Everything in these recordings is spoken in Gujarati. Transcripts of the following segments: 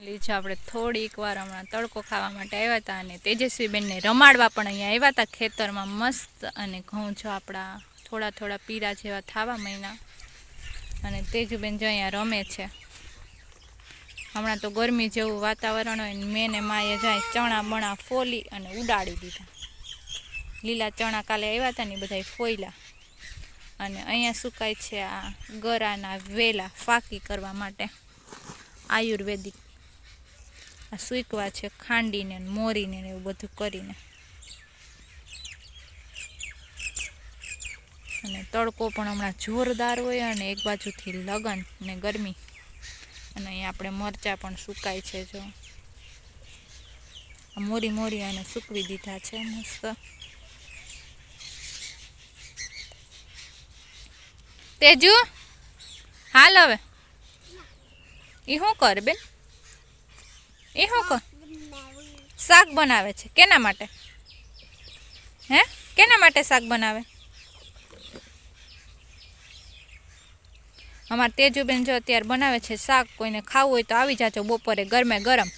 છે. આપણે થોડીક વાર હમણાં તડકો ખાવા માટે આવ્યા હતા અને તેજસ્વીબેનને રમાડવા પણ અહીંયા આવ્યા હતા. ખેતરમાં મસ્ત અને ઘઉં જો આપણા થોડા થોડા પીરા જેવા થાવા મહિના અને તેજુબેન જો અહીંયા રમે છે. હમણાં તો ગરમી જેવું વાતાવરણ હોય મેં ને માએ જાય ચણા બણા ફોલી અને ઉડાડી દીધા. લીલા ચણા કાલે આવ્યા હતા ને બધા ફોયલા. અને અહીંયા સુકાય છે આ ગરાના વેલા ફાકી કરવા માટે આયુર્વેદિક આ સૂકવા છે, ખાંડીને મોરીને એવું બધું કરીને. અને તડકો પણ હમણાં જોરદાર હોય અને એક બાજુથી લગન ને ગરમી. અને અહીંયા આપણે મરચાં પણ સુકાય છે જો. મોરી મોરી અને સૂકવી દીધા છે, મસ્ત. તેજુ, હાલ હવે. એ શું કર બેન? એ શું કહો શાક બનાવે છે. કેના માટે? હે? કેના માટે શાક બનાવે? અમાર તેજુબેન જો અત્યારે બનાવે છે શાક, કોઈને ખાવું હોય તો આવી જાજો બપોરે ગરમે ગરમ.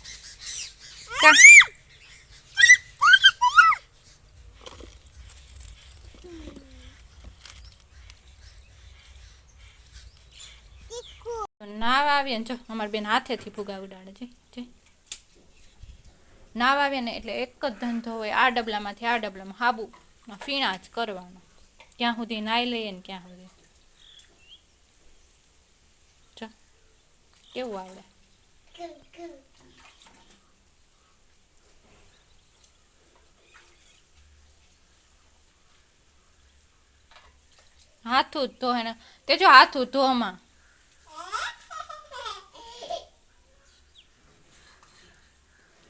નાવા આવીએ ને જો, અમારે બેન હાથેથી ફુગા ઉડાડે છે. છે નાવ આવીએ ને એટલે એક જ ધંધો હોય, આ ડબલામાંથી આ ડબલામાં હાબુ ફીણા જ કરવાનો. ક્યાં સુધી નાઈ લઈએ ને ક્યાં સુધી. કેવું આવડે? હાથું જ ધો એને તે જો હાથું ધોમાં.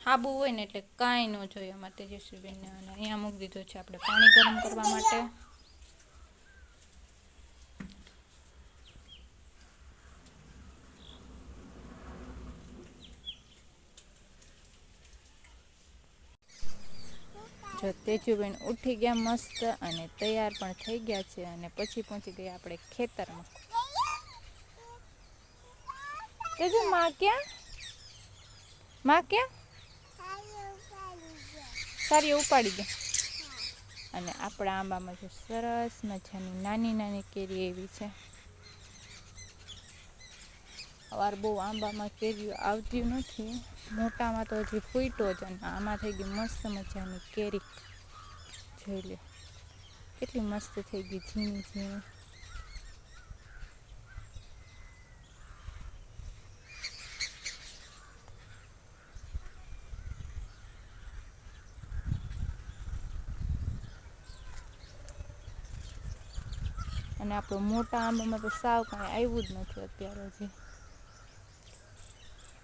હાબુ હોય ને એટલે કાંઈ ન જોઈએ અમારે તેજસ્વીબેનને અને અહીંયા મૂકી દીધું છે આપણે પાણી ગરમ કરવા માટે. જો તેજુબેન ઉઠી ગયા મસ્ત અને તૈયાર પણ થઈ ગયા છે અને પછી પહોંચી ગયા આપણે ખેતરમાં. તેજુ, માં ક્યાં? માં ક્યાં? સારી ઉપાડી દે. અને આપણા આંબામાં જો સરસ મજાની નાની નાની કેરી એવી છે. અવાર બહુ આંબામાં કેરીઓ આવતી નથી. મોટામાં તો હજી ફૂટો જ અને આમાં થઈ ગઈ મસ્ત મજાની કેરી. જોઈ લે કેટલી મસ્ત થઈ ગઈ ઝીણી ઝીણી. અને આપણો મોટા આંબામાં તો સાવ કાંઈ આવ્યું જ નથી અત્યારે હજી.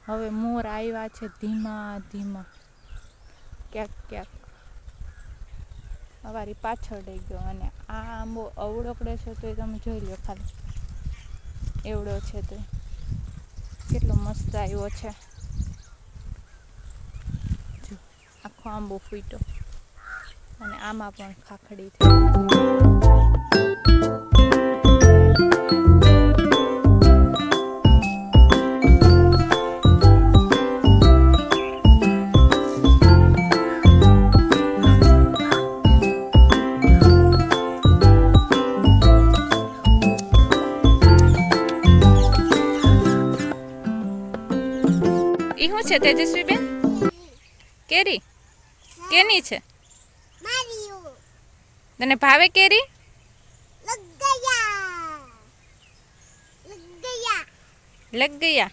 હવે મોર આવ્યા છે ધીમા ધીમા. ક્યાંક ક્યાંક. અમારી પાછળ રહી ગયો અને આ આંબો અવળકડે છે તો એ તમે જોઈ લો ખાલી. એવડો છે તો. કેટલો મસ્ત આવ્યો છે. જો, આખો આંબો ફૂટ્યો. અને આમાં પણ ખાખડી થઈ ઈ શું છે તેજસ્વી બેન કેરી કેની છે? તને ભાવે કેરી? લગ ગયા.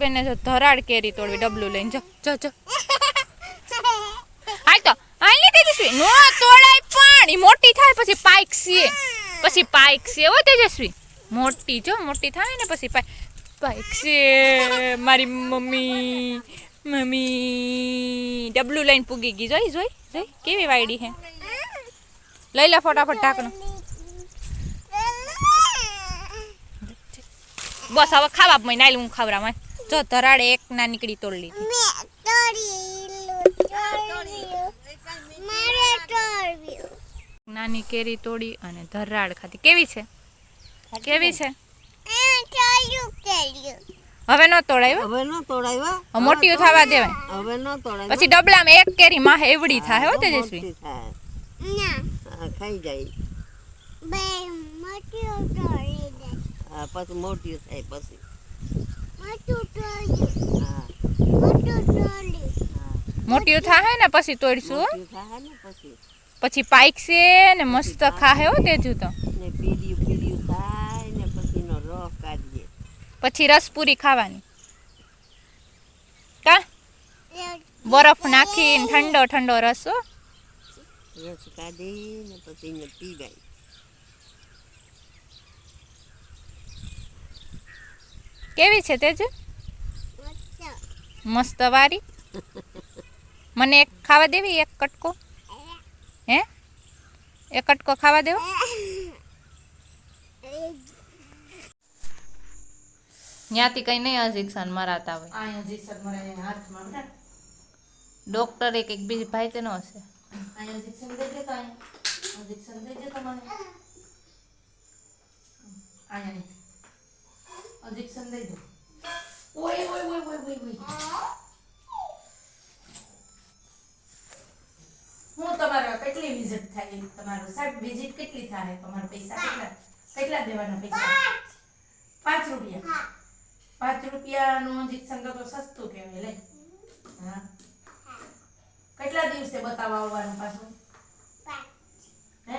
બેને જો ધરાડ કેરી તોડવી, ડબલું લઈને જો જો જો. હાલ તો, હાલ ને તેજસ્વી નો તોડાય પણ, ઈ મોટી થાય પછી પાઇક છે પછી પાઇક છે હો તેજસ્વી. મોટી, જો, મોટી થાય ને પછી પાઇક બાઇક છે મારી મમ્મી મમ્મી. ડબલુ લઈને પૂગી ગઈ. જોઈ જોઈ જોઈ કેવી વાયડી હે લઈ લે ફટાફટ ઢાંકણું. બસ હવે ખાવા મય નાઈ હું ખાવરા મય જો ધરાડે એક ના નીકળી તોડ લીધી. નાની કેરી તોડી અને ધરાડ ખાધી. કેવી છે? કેવી છે? હવે ન તોડાય? હવે ન તોડાવ્યા મોટી થવા દેવાય. હવે ન તોડાવ્યા પછી ડબલામાં એક કેરી માં એવડી થાય હો તેજસ્વી. મોટી થાય. ના. ખાઈ જાય. બે મોટી તોડી દે. હા, પછી મોટી થાય પછી. મોટું તોડી હા. મોટું તોડ્યું. હા. થાય ને પછી તોડશું. મોટી પછી. પાઇક છે ને મસ્ત ખાહે હો તેજુ તો ને પીળિયું પીળિયું થાય ને પછી એનો રસ કાઢીએ પછી રસપુરી ખાવાની. કા? બરફ નાખીને ઠંડો ઠંડો રસ હો. રસ કાઢી ને પછી એને પીવાય. કેવી છે તેજુ? મસ્ત મસ્ત વારી. મને એક ખાવા દેવી એક કટકો? હે? એક કટકો ખાવા દેવો? ત્યાંથી કઈ નહીં અજિક્શન મરાતા હોય. અહીંયા જીસર મરાય હાથમાં બેઠા. ડોક્ટર એક એક બીજી ભાઈ તેનો હશે. અહીંયા જીસર દઈ દે તો અહીંયા. જીસર દઈ દે તો મને અહીંયા નહીં. ઇન્જેક્શન દઈ દો. ઓય ઓય ઓય ઓય ઓય ઓય. હું તમારે કેટલી વિઝિટ થાય તમારું સાહેબ વિઝિટ કેટલી થાય? તમારા પૈસા કેટલા? કેટલા દેવાના પૈસા? પાંચ રૂપિયા. પાંચ રૂપિયાનું ઇન્જેક્શન તો તો સસ્તું કહેવાય લે. હા. કેટલા દિવસે બતાવવા આવવાનું પાછું? હે?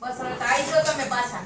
બસ હવે તો આવી જાઓ તમે પાછા.